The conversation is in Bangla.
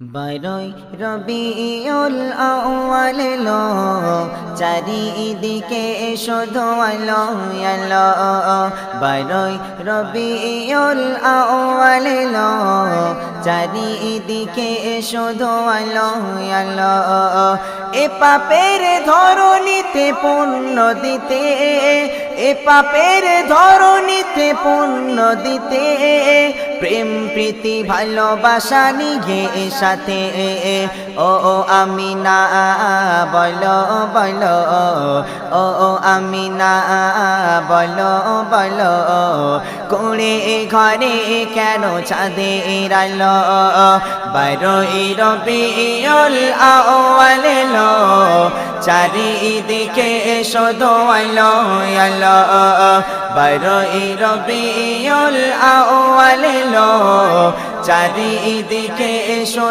বারোই রবিউল আউয়াল লো, চারিদিকে শুধু আলো বারোই রবিউল আউয়াল লো, চারিদিকে শুধু আলো এ পাপের ধরণীতে পূর্ণ দিতে, এ পাপের ধরণীতে পূর্ণ দিতে, প্রেম, প্রীতি, ভালোবাসা নিয়ে সাথে। ও ও আমি না বলো বলো, ও ও আমি না বলো বলো কুড়ে ঘরে কেন চাঁদে রালো বারোই রবিউল আউয়াল লো চারিদিকে শুধু আলো আলো বারোই রবিউল চারিদিকে শুধু